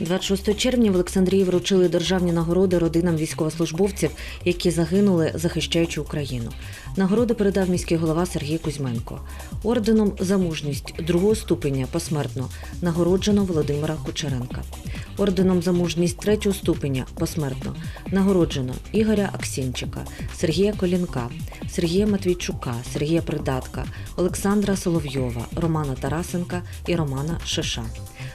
26 червня в Олександрії вручили державні нагороди родинам військовослужбовців, які загинули, захищаючи Україну. Нагороди передав міський голова Сергій Кузьменко. Орденом за мужність другого ступеня посмертно нагороджено Володимира Кучеренка. Орденом за мужність третього ступеня посмертно нагороджено Ігоря Аксінчика, Сергія Колінка, Сергія Матвійчука, Сергія Придатка, Олександра Соловйова, Романа Тарасенка і Романа Шиша.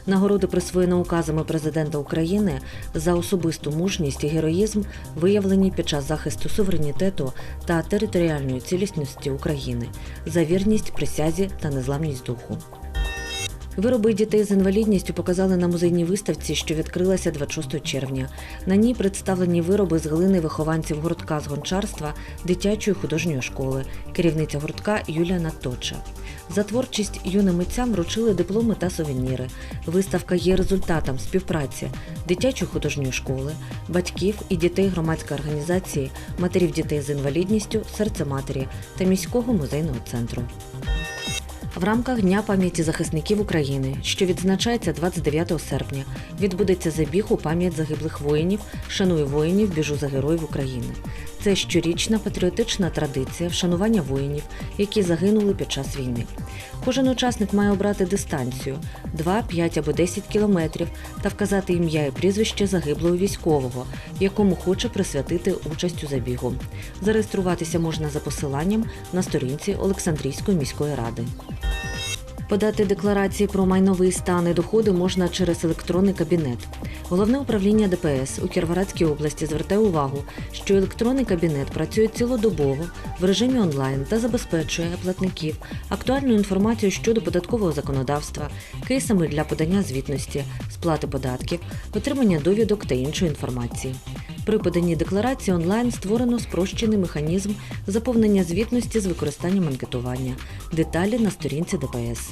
Нагороди присвоєно указами президента України за особисту мужність і героїзм, виявлені під час захисту суверенітету та територіальної цілісності України, за вірність присязі та незламність духу. Вироби дітей з інвалідністю показали на музейній виставці, що відкрилася 26 червня. На ній представлені вироби з глини вихованців гуртка з гончарства дитячої художньої школи, керівниця гуртка Юлія Наточа. За творчість юним митцям вручили дипломи та сувеніри. Виставка є результатом співпраці дитячої художньої школи, батьків і дітей громадської організації, матерів дітей з інвалідністю, серце матері та міського музейного центру. В рамках Дня пам'яті захисників України, що відзначається 29 серпня, відбудеться забіг у пам'ять загиблих воїнів, шаную воїнів, біжу за героїв України. Це щорічна патріотична традиція вшанування воїнів, які загинули під час війни. Кожен учасник має обрати дистанцію 2, 5 або 10 кілометрів та вказати ім'я і прізвище загиблого військового, якому хоче присвятити участь у забігу. Зареєструватися можна за посиланням на сторінці Олександрійської міської ради. Подати декларації про майновий стан і доходи можна через електронний кабінет. Головне управління ДПС у Кіровоградській області звертає увагу, що електронний кабінет працює цілодобово в режимі онлайн та забезпечує платників актуальну інформацію щодо податкового законодавства, кейсами для подання звітності, сплати податків, отримання довідок та іншої інформації. При поданні декларації онлайн створено спрощений механізм заповнення звітності з використанням анкетування. Деталі на сторінці ДПС.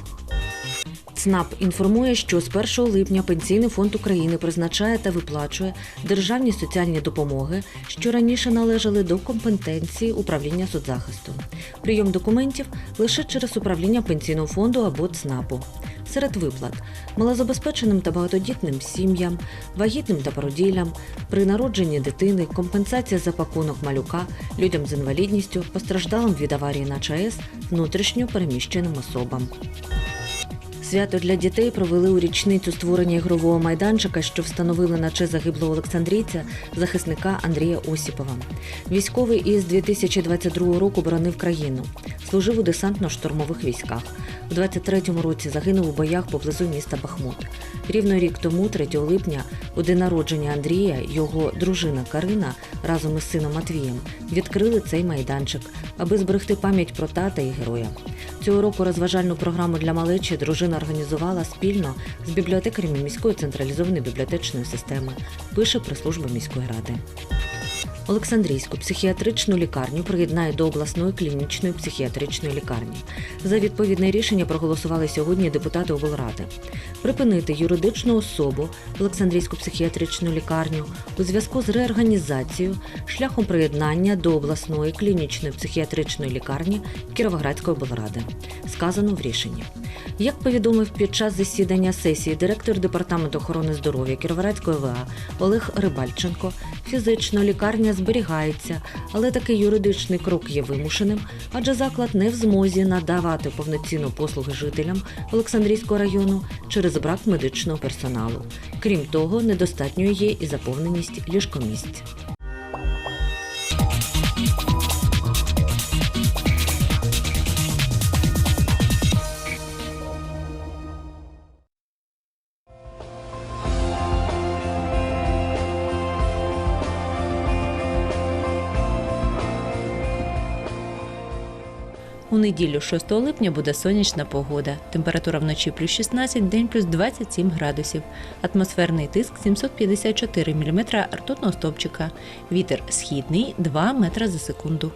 ЦНАП інформує, що з 1 липня Пенсійний фонд України призначає та виплачує державні соціальні допомоги, що раніше належали до компетенції управління соцзахисту. Прийом документів лише через управління пенсійного фонду або ЦНАПу. Серед виплат малозабезпеченим та багатодітним сім'ям, вагітним та породіллям, при народженні дитини, компенсація за пакунок малюка, людям з інвалідністю, постраждалим від аварії на ЧАЕС, внутрішньо переміщеним особам. Свято для дітей провели у річницю створення ігрового майданчика, що встановили на честь загиблого Олександрійця, захисника Андрія Осіпова. Військовий із 2022 року боронив країну, служив у десантно-штурмових військах. У 23-му році загинув у боях поблизу міста Бахмут. Рівно рік тому, 3 липня, у день народження Андрія, його дружина Карина разом із сином Матвієм відкрили цей майданчик, аби зберегти пам'ять про тата і героя. Цього року розважальну програму для малечі дружина організувала спільно з бібліотекарями міської централізованої бібліотечної системи, пише прес-служба міської ради. Олександрійську психіатричну лікарню приєднають до обласної клінічної психіатричної лікарні. За відповідне рішення проголосували сьогодні депутати облради. Припинити юридичну особу Олександрійську психіатричну лікарню у зв'язку з реорганізацією шляхом приєднання до обласної клінічної психіатричної лікарні Кіровоградської облради. Сказано в рішенні. Як повідомив під час засідання сесії директор департаменту охорони здоров'я Кіровоградської ОВА Олег Рибальченко, фізично лікарня зберігається, але такий юридичний крок є вимушеним, адже заклад не в змозі надавати повноцінну послуги жителям Олександрійського району через брак медичного персоналу. Крім того, недостатньою є і заповненість ліжкомісць. У неділю 6 липня буде сонячна погода. Температура вночі плюс 16, день плюс 27 градусів. Атмосферний тиск 754 мм ртутного стовпчика. Вітер східний 2 метра за секунду.